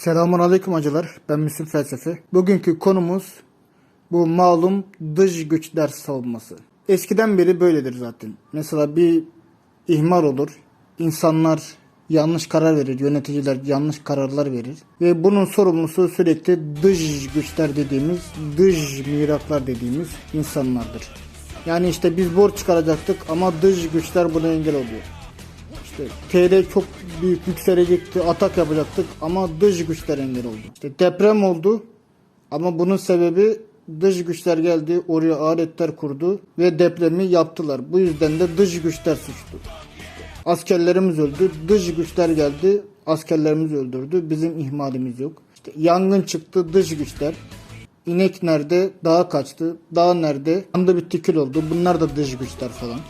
Selamun Aleyküm acılar. Ben Müslüm Felsefe. Bugünkü konumuz bu malum dış güçler savunması. Eskiden beri böyledir zaten. Mesela bir ihmal olur. İnsanlar yanlış karar verir. Yöneticiler yanlış kararlar verir. Ve bunun sorumlusu sürekli dış güçler dediğimiz, dış miraklar dediğimiz insanlardır. Yani işte biz borç çıkaracaktık ama dış güçler buna engel oluyor. İşte TL çok büyük yükselecekti, atak yapacaktık ama dış güçler engel oldu. İşte deprem oldu ama bunun sebebi dış güçler geldi, oraya aletler kurdu ve depremi yaptılar. Bu yüzden de dış güçler suçlu. Askerlerimiz öldü, dış güçler geldi, askerlerimizi öldürdü. Bizim ihmalimiz yok. İşte yangın çıktı, dış güçler. İnek nerede? Dağa kaçtı. Dağ nerede? Anda bir tükür oldu. Bunlar da dış güçler falan.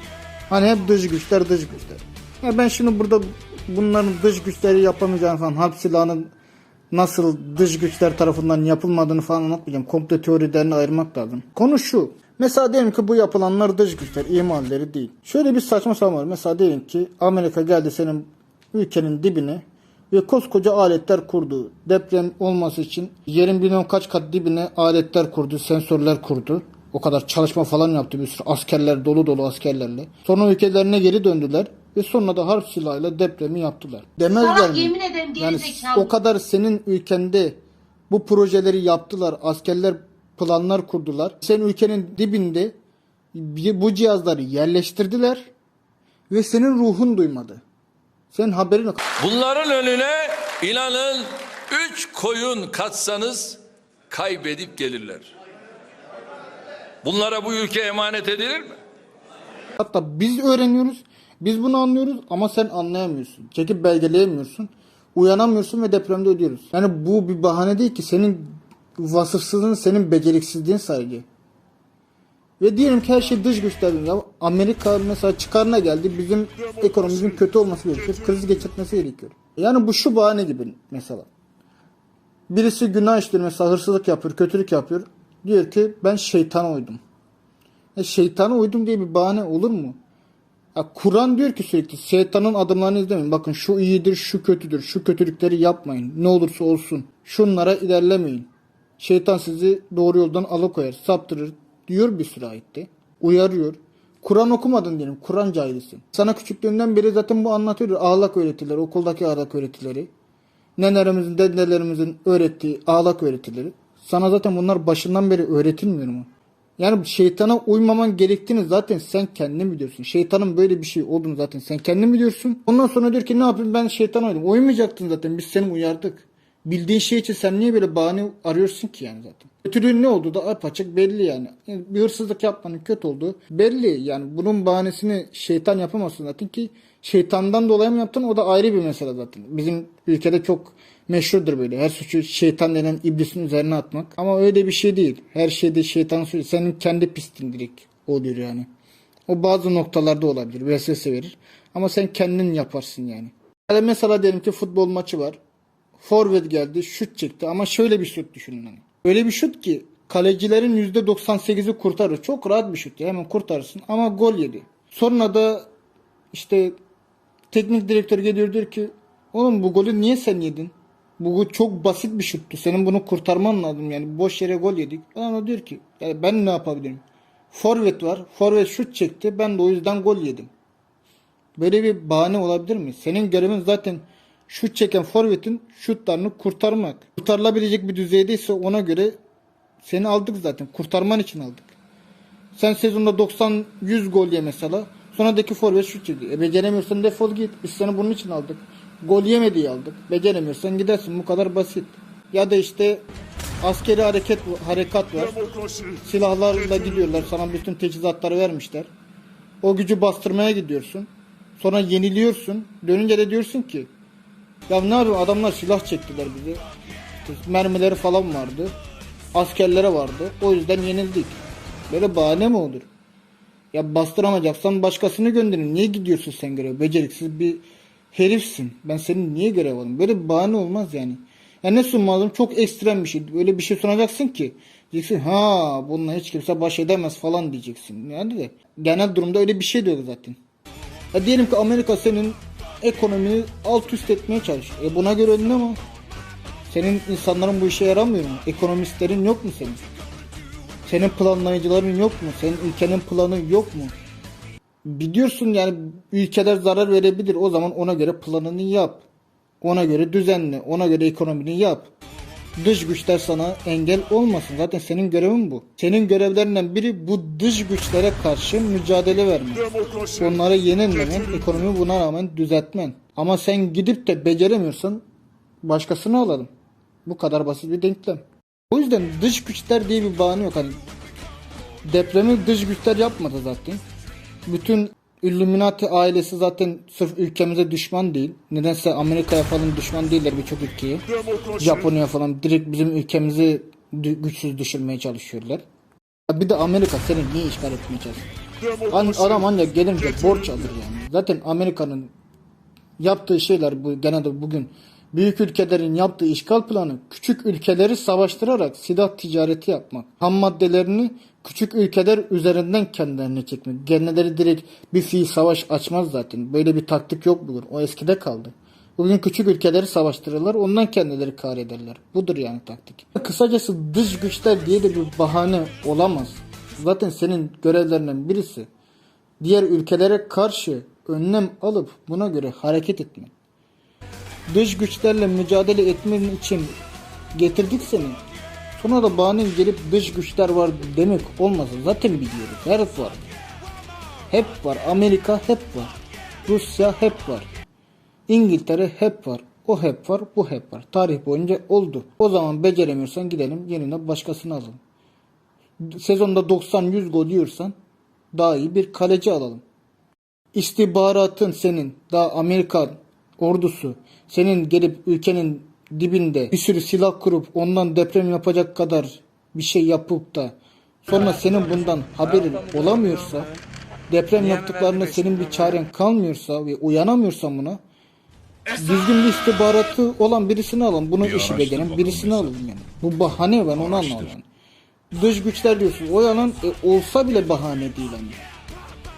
Hani hep dış güçler, dış güçler. Ya ben şimdi burada bunların dış güçleri yapamayacağını falan, harp silahının nasıl dış güçler tarafından yapılmadığını falan anlatmayacağım. Komplo teorilerini ayırmak lazım. Konu şu. Mesela diyelim ki bu yapılanlar dış güçler, imalleri değil. Şöyle bir saçma sapan var. Mesela diyelim ki Amerika geldi senin ülkenin dibine ve koskoca aletler kurdu. Deprem olması için yerin bilmem kaç kat dibine aletler kurdu, sensörler kurdu. O kadar çalışma falan yaptı bir sürü askerler dolu dolu askerlerle. Sonra ülkelerine geri döndüler ve sonra da harp silahıyla depremi yaptılar. Demezler Salak mi? yemin ederim Yani o kadar senin ülkende bu projeleri yaptılar. Askerler planlar kurdular. Senin ülkenin dibinde bu cihazları yerleştirdiler ve senin ruhun duymadı. Senin haberin yok. Bunların önüne inanın üç koyun katsanız kaybedip gelirler. Bunlara bu ülke emanet edilir mi? Hatta biz öğreniyoruz. Biz bunu anlıyoruz ama sen anlayamıyorsun. Çekip belgeleyemiyorsun. Uyanamıyorsun ve depremde ölüyoruz. Yani bu bir bahane değil ki senin vasıfsızlığın, senin beceriksizliğin sadece. Ve diyelim ki her şey dış güçlerden. Ya Amerika mesela çıkarına geldi. Bizim ekonomimizin kötü olması gerekiyor. Kriz geçirtmesi gerekiyor. Yani bu şu bahane gibi mesela. Birisi günah işliyor mesela hırsızlık yapıyor, kötülük yapıyor. Diyor ki ben şeytana uydum. E şeytana uydum diye bir bahane olur mu? Kur'an diyor ki sürekli şeytanın adımlarını izlemeyin. Bakın şu iyidir, şu kötüdür, şu kötülükleri yapmayın. Ne olursa olsun. Şunlara ilerlemeyin. Şeytan sizi doğru yoldan alıkoyar, saptırır diyor bir sürü ayette. Uyarıyor. Kur'an okumadın diyelim. Kur'an cahilisin. Sana küçüklüğünden beri zaten bu anlatıyor. Ahlak öğretileri, okuldaki ahlak öğretileri. Nenelerimizin, dedelerimizin öğrettiği ahlak öğretileri. Sana zaten bunlar başından beri öğretilmiyor mu? Yani şeytana uymaman gerektiğini zaten sen kendin biliyorsun. Şeytanın böyle bir şey olduğunu zaten sen kendin biliyorsun. Ondan sonra diyor ki ne yapayım ben şeytana uydum. Uymayacaktın zaten biz seni uyardık. Bildiğin şey için sen niye böyle bahane arıyorsun ki yani zaten. Kötülüğün ne olduğu da apaçık belli yani. Bir hırsızlık yapmanın kötü olduğu belli. Yani bunun bahanesini şeytan yapamazsın zaten ki şeytandan dolayı mı yaptın o da ayrı bir mesele zaten. Bizim ülkede çok meşhurdur böyle. Her suçu şeytan denen iblisin üzerine atmak. Ama öyle bir şey değil. Her şeyde şeytan suçu. Senin kendi pistin direkt oluyor yani. O bazı noktalarda olabilir. Vesvese verir. Ama sen kendin yaparsın yani. Yani mesela diyelim ki futbol maçı var. Forvet geldi şut çekti ama şöyle bir şut düşünün hani. Öyle bir şut ki kalecilerin %98'i kurtarır. Çok rahat bir şut ya hemen kurtarırsın ama gol yedi. Sonra da işte teknik direktör geliyor diyor ki oğlum bu golü niye sen yedin? Bu çok basit bir şuttu. Senin bunu kurtarman lazım yani. Boş yere gol yedik. Adam da diyor ki "Ya ben ne yapabilirim? Forvet var. Forvet şut çekti. Ben de o yüzden gol yedim. Böyle bir bahane olabilir mi? Senin görevin zaten şut çeken forvetin şutlarını kurtarmak. Kurtarılabilecek bir düzeydeyse ona göre seni aldık zaten. Kurtarman için aldık. Sen sezonda 90-100 gol ye mesela. Sonradaki forvet şut çekti. E beceremiyorsan defol git. Biz seni bunun için aldık. Gol yeme diye aldık. Beceremiyorsan gidersin. Bu kadar basit. Ya da işte askeri hareket harekat var. Silahlarla gidiyorlar. Sana bütün teçhizatları vermişler. O gücü bastırmaya gidiyorsun. Sonra yeniliyorsun. Dönünce de diyorsun ki ya ne yapayım adamlar silah çektiler bize. İşte mermileri falan vardı. Askerlere vardı. O yüzden yenildik. Böyle bahane mi olur? Ya bastıramayacaksan başkasını gönderin. Niye gidiyorsun sen görev? Beceriksiz bir herifsin. Ben senin niye görev alayım? Böyle bir bahane olmaz yani. Ya ne sunmalım? Çok ekstrem bir şey. Öyle bir şey sunacaksın ki. Diyeceksin ha bununla hiç kimse baş edemez falan diyeceksin. Yani de genel durumda öyle bir şey de yok zaten. Ya diyelim ki Amerika senin ekonomini alt üst etmeye çalışıyor. E buna göre önlem al. Senin insanların bu işe yaramıyor mu? Ekonomistlerin yok mu senin? Senin planlayıcıların yok mu? Senin ülkenin planı yok mu? Biliyorsun yani ülkeler zarar verebilir. O zaman ona göre planını yap. Ona göre düzenle. Ona göre ekonomini yap. Dış güçler sana engel olmasın. Zaten senin görevin bu. Senin görevlerinden biri bu dış güçlere karşı mücadele vermek. Demokrasi. Onlara yenilmemen, ekonomiyi buna rağmen düzeltmen. Ama sen gidip de beceremiyorsan başkasını alalım. Bu kadar basit bir denklem. O yüzden dış güçler diye bir bahane yok. Hani depremi dış güçler yapmadı zaten. Bütün Illuminati ailesi zaten sırf ülkemize düşman değil. Nedense Amerika'ya falan düşman değiller birçok ülkeye. Japonya falan direkt bizim ülkemizi güçsüz düşürmeye çalışıyorlar. Bir de Amerika seni niye işgal etmeye çalışıyor? An- adam ancak gelince borç alır yani. Zaten Amerika'nın yaptığı şeyler bu genelde bugün büyük ülkelerin yaptığı işgal planı küçük ülkeleri savaştırarak silah ticareti yapmak. Ham maddelerini küçük ülkeler üzerinden kendilerine çekmek. Kendileri direkt bir fiil savaş açmaz zaten. Böyle bir taktik yok bugün. O eskide kaldı. Bugün küçük ülkeleri savaştırırlar. Ondan kendileri kar ederler. Budur yani taktik. Kısacası dış güçler diye de bir bahane olamaz. Zaten senin görevlerinden birisi diğer ülkelere karşı önlem alıp buna göre hareket etmek. Dış güçlerle mücadele etmen için getirdik seni. Sonra da bahane gelip dış güçler var demek olmasın. Zaten biliyoruz. Her var. Hep var. Amerika hep var. Rusya hep var. İngiltere hep var. O hep var, bu hep var. Tarih boyunca oldu. O zaman beceremiyorsan gidelim yerine başkasını alalım. Sezonda 90-100 gol yiyorsan daha iyi bir kaleci alalım. İstihbaratın senin daha Amerikan ordusu senin gelip ülkenin dibinde bir sürü silah kurup ondan deprem yapacak kadar bir şey yapıp da sonra senin bundan haberin olamıyorsa deprem yaptıklarında senin bir çaren kalmıyorsa ve uyanamıyorsan buna düzgün bir istihbaratı olan birisini alın. Bunun işi beceren birisini alın yani. Bu bahane ben onu anlamadım. Yani. Dış güçler diyorsun. O yalan e, olsa bile bahane değil hani.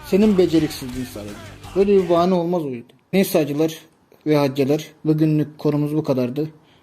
Senin beceriksizliğin sadece. Böyle bir bahane olmaz o yüzden. Neyse hacılar ve haccalar bugünlük konumuz bu kadardı.